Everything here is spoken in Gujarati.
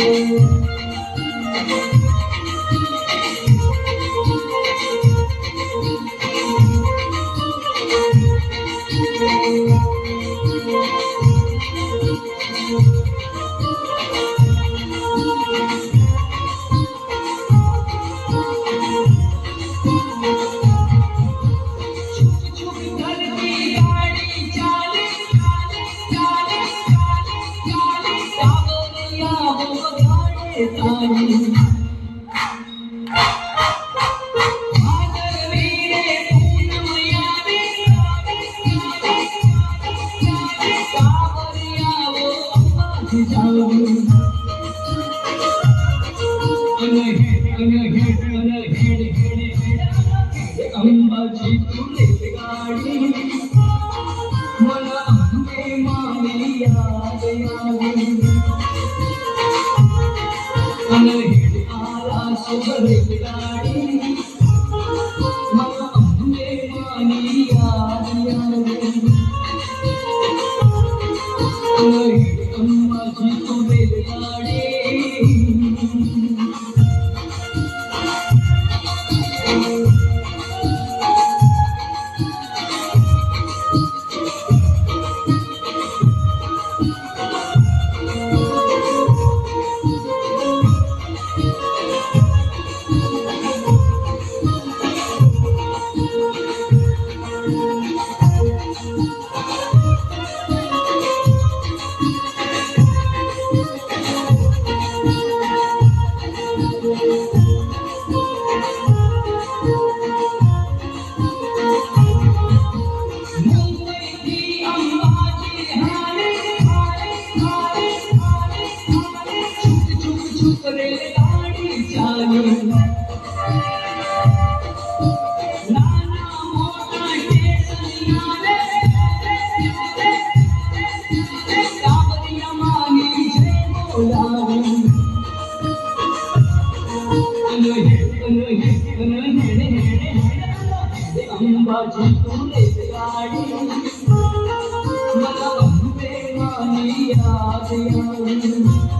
Música अंबाजी तुमने गाड़ी you. છુપ રેલાડી ચાલે નાના મોટા ટેસનિયા રે કાવરિયા માની જય બોલાવી અનોય અનોય અનોય હેડે હેડે હેડે અંબાજી તું રે ગાડી મલા ભૂપે માની યાદ યાદ